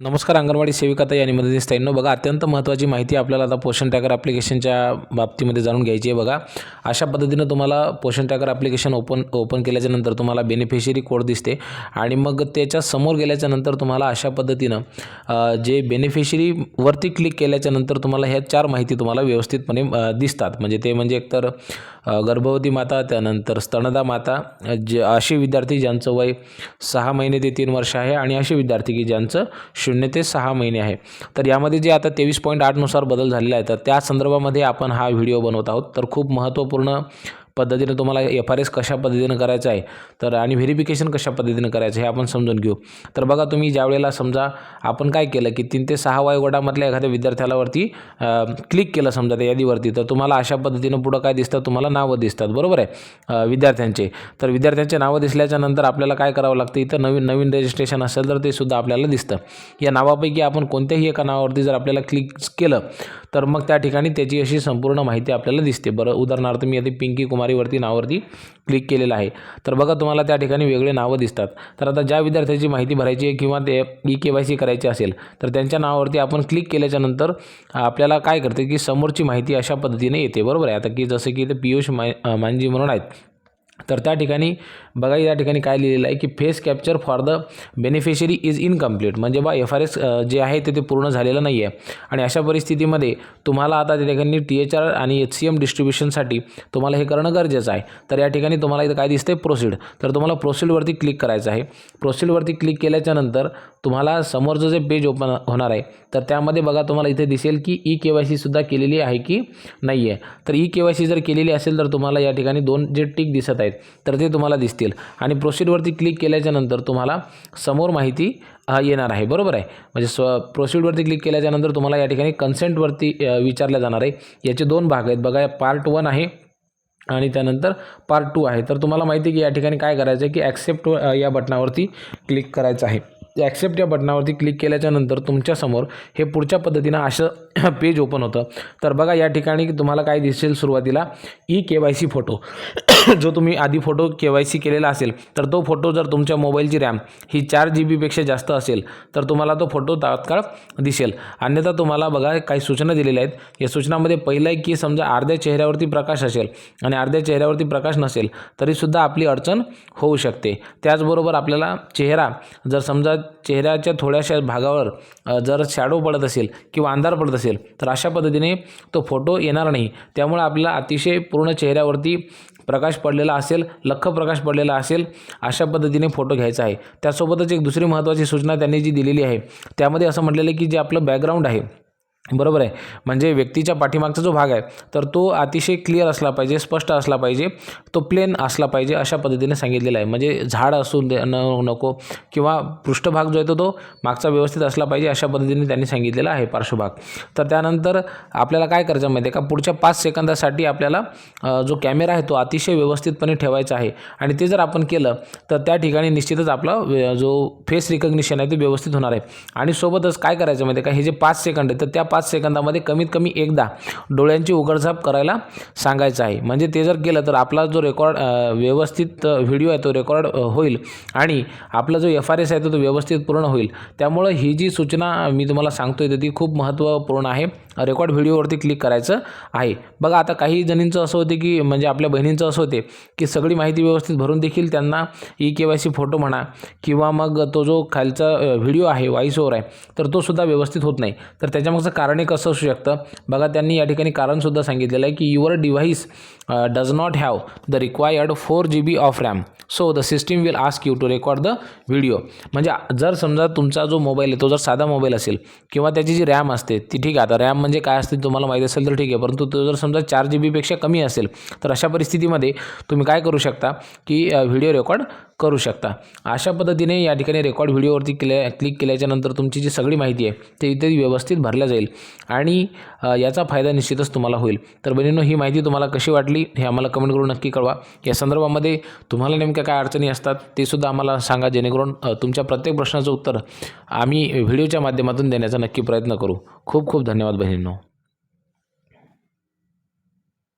नमस्कार अंगणवाडी सेविकाता आणि दिसत आहे बघा अत्यंत महत्त्वाची माहिती आपल्याला आता पोषण ट्रॅकर ॲप्लिकेशनच्या बाबतीमध्ये जाणून घ्यायची आहे बघा. अशा पद्धतीनं तुम्हाला Poshan tracker application open open केल्याच्यानंतर तुम्हाला बेनिफिशरी कोड दिसते. आणि मग त्याच्यासमोर गेल्याच्यानंतर तुम्हाला अशा पद्धतीनं जे बेनिफिशरीवरती क्लिक केल्याच्यानंतर तुम्हाला ह्या चार माहिती तुम्हाला व्यवस्थितपणे दिसतात. म्हणजे ते म्हणजे एकतर गर्भवती माता त्यानंतर स्तनदा माता जे असे विद्यार्थी ज्यांचं वय सहा महिने ते तीन वर्ष आहे आणि असे विद्यार्थी की ज्यांचं शून्य ते सहा महिने आहे. तर यामध्ये जे आता तेवीस पॉईंट आठनुसार बदल झालेला आहे तर त्या संदर्भामध्ये आपण हा व्हिडिओ बनवत आहोत. तर खूप महत्त्वपूर्ण पद्धतीने तुम्हाला एफ आर एस कशा पद्धतीनं करायचं आहे तर आणि व्हेरिफिकेशन कशा पद्धतीनं करायचं हे आपण समजून घेऊ. तर बघा तुम्ही ज्या वेळेला समजा आपण काय केलं की तीन ते सहा वयोगटामधल्या एखाद्या विद्यार्थ्यालावरती क्लिक केलं समजा त्या यादीवरती तर तुम्हाला अशा पद्धतीनं पुढं काय दिसतं? तुम्हाला नावं दिसतात. बरोबर आहे? विद्यार्थ्यांचे. तर विद्यार्थ्यांचे नावं दिसल्याच्या नंतर आपल्याला काय करावं लागतं? इथं नवीन नवीन रजिस्ट्रेशन असेल तर ते सुद्धा आपल्याला दिसतं. या नावापैकी आपण कोणत्याही एका नावावरती जर आपल्याला क्लिक केलं तर मग त्या ठिकाणी त्याची अशी संपूर्ण माहिती आपल्याला दिसते. बरं उदाहरणार्थ मी आधी पिंकी कुमार कुमारीवरती नावावरती क्लिक केलेलं आहे. तर बघा तुम्हाला त्या ठिकाणी वेगळे नावं दिसतात. तर आता ज्या विद्यार्थ्याची माहिती भरायची आहे किंवा ते ई के वाय सी करायची असेल तर त्यांच्या नावावरती आपण क्लिक केल्याच्यानंतर आपल्याला काय करते की समोरची माहिती अशा पद्धतीने येते. बरोबर आहे? आता की जसं की ते पियुष मा मांजी म्हणून आहेत. तर त्या ठिकाणी बघा या ठिकाणी काय लिहिलेलं आहे की face capture for the beneficiary is incomplete म्हणजे बा एफ आर एस जे आहे ते ते पूर्ण झालेलं नाही आहे. आणि अशा परिस्थितीमध्ये तुम्हाला आता त्या ठिकाणी टी एच आर आणि एच सी एम डिस्ट्रीब्युशनसाठी तुम्हाला हे करणं गरजेचं आहे. तर या ठिकाणी तुम्हाला इथं काय दिसतं आहे प्रोसीड तर तुम्हाला प्रोसिडवरती क्लिक करायचं आहे. प्रोसिडवरती क्लिक केल्याच्यानंतर तुम्हाला समोरचं जे पेज ओपन होणार आहे तर त्यामध्ये बघा तुम्हाला इथे दिसेल की ई के वाय सीसुद्धा केलेली आहे की नाही आहे तर ई के वाय सी जर केलेली असेल तर तुम्हाला या ठिकाणी दोन जे टिक दिसत आहे आहेत तर ते तुम्हाला दिसतील. आणि प्रोसीडवरती क्लिक केल्याच्यानंतर तुम्हाला समोर माहिती येणार आहे. बरोबर आहे? म्हणजे स्व प्रोसीडवरती क्लिक केल्याच्यानंतर तुम्हाला या ठिकाणी कन्सेंटवरती विचारल्या विचारलं जाणार आहे. याचे दोन भाग आहेत. बघा पार्ट वन आहे आणि त्यानंतर पार्ट टू आहे. तर तुम्हाला माहिती आहे की या ठिकाणी काय करायचं आहे की ॲक्सेप्ट या बटनावरती क्लिक करायचं आहे. ॲक्सेप्ट या बटनावरती क्लिक केल्याच्यानंतर तुमच्यासमोर हे पुढच्या पद्धतीनं असं पेज ओपन होतं. तर बघा या ठिकाणी तुम्हाला काय दिसेल सुरुवातीला? E K Y C photo जो तुम्ही आधी फोटो के वाय सी केलेला असेल तर तो फोटो जर तुमच्या मोबाईलची रॅम ही चार जी बीपेक्षा जास्त असेल तर तुम्हाला तो फोटो तात्काळ दिसेल. अन्यथा तुम्हाला बघा काही सूचना दिलेल्या आहेत. या सूचनामध्ये पहिलं आहे की समजा अर्ध्या चेहऱ्यावरती प्रकाश असेल आणि अर्ध्या चेहऱ्यावरती प्रकाश नसेल तरीसुद्धा आपली अडचण होऊ शकते. त्याचबरोबर आपल्याला चेहरा जर समजा चेहऱ्याच्या थोड्याशा भागावर जर शॅडो पडत असेल किंवा अंधार पडत असेल तर अशा पद्धतीने तो फोटो येणार नाही. त्यामुळे आपल्याला अतिशय पूर्ण चेहऱ्यावरती प्रकाश पडलेला असेल लख्ख प्रकाश पडलेला असेल अशा पद्धतीने फोटो घ्यायचा आहे. त्यासोबतच एक दुसरी महत्त्वाची सूचना त्यांनी जी दिलेली आहे त्यामध्ये असं म्हटलेलं आहे की जे आपलं बॅकग्राऊंड आहे बरोबर आहे. म्हणजे व्यक्तीच्या पाठीमागचा जो भाग आहे तर तो अतिशय क्लिअर असला पाहिजे स्पष्ट असला पाहिजे तो प्लेन असला पाहिजे अशा पद्धतीने सांगितलेला आहे. म्हणजे झाड असू दे न नको किंवा पृष्ठभाग जो आहे तो तो मागचा व्यवस्थित असला पाहिजे अशा पद्धतीने त्यांनी सांगितलेला आहे पार्श्वभाग. तर त्यानंतर आपल्याला काय करायचं माहिती आहे का? पुढच्या पाच सेकंदासाठी आपल्याला जो कॅमेरा आहे तो अतिशय व्यवस्थितपणे ठेवायचा आहे. आणि ते जर आपण केलं तर त्या ठिकाणी निश्चितच आपला जो फेस रिकग्निशन आहे ते व्यवस्थित होणार आहे. आणि सोबतच काय करायचं माहिती आहे का? हे जे पाच सेकंड आहे तर त्या पाच सेकंदामध्ये कमीत कमी एकदा डोळ्यांची उघडझाप करायला सांगायचं आहे. म्हणजे ते जर केलं तर आपला जो रेकॉर्ड व्यवस्थित व्हिडिओ आहे तो रेकॉर्ड होईल आणि आपला जो एफ आर एस आहे तो तो व्यवस्थित पूर्ण होईल. त्यामुळं ही जी सूचना मी तुम्हाला सांगतो तर ती खूप महत्त्वपूर्ण आहे. रेकॉर्ड व्हिडिओवरती क्लिक करायचं आहे. बघा आता काही जणींचं असं होते की म्हणजे आपल्या बहिणींचं असं होते की सगळी माहिती व्यवस्थित भरून देखील त्यांना E K Y C photo म्हणा किंवा मग तो जो खालचा व्हिडिओ आहे व्हॉइस ओवर आहे तर तो सुद्धा व्यवस्थित होत नाही. तर त्याच्यामागचं कारण एक असं असू शकतं? बघा त्यांनी या ठिकाणी कारणसुद्धा सांगितलेलं आहे की your device does not have the required four G B of RAM. So the system will ask you to record the video. म्हणजे जर समजा तुमचा जो मोबाईल आहे तो जर साधा मोबाईल असेल किंवा त्याची जी रॅम असते ती ठीक आहे आता रॅम म्हणजे काय असते तुम्हाला माहीत असेल तर ठीक आहे परंतु तो जर समजा चार जी बीपेक्षा कमी असेल तर अशा परिस्थितीमध्ये तुम्ही काय करू शकता की व्हिडिओ रेकॉर्ड करू शकता. अशा पद्धतीने या ठिकाणी रेकॉर्ड व्हिडिओवरती केल्या क्लिक केल्याच्यानंतर तुमची जी सगळी माहिती आहे ते इथे व्यवस्थित भरल्या जाईल. आणि याचा फायदा निश्चितच तुम्हाला होईल. तर बहिणींनो ही माहिती तुम्हाला कशी वाटली हे आम्हाला कमेंट करून नक्की कळवा. या संदर्भामध्ये तुम्हाला नेमक्या काय अडचणी असतात ते सुद्धा आम्हाला सांगा जेणेकरून तुमच्या प्रत्येक प्रश्नाचं उत्तर आम्ही व्हिडिओच्या माध्यमातून देण्याचा नक्की प्रयत्न करू. खूप खूप धन्यवाद बहिणींनो.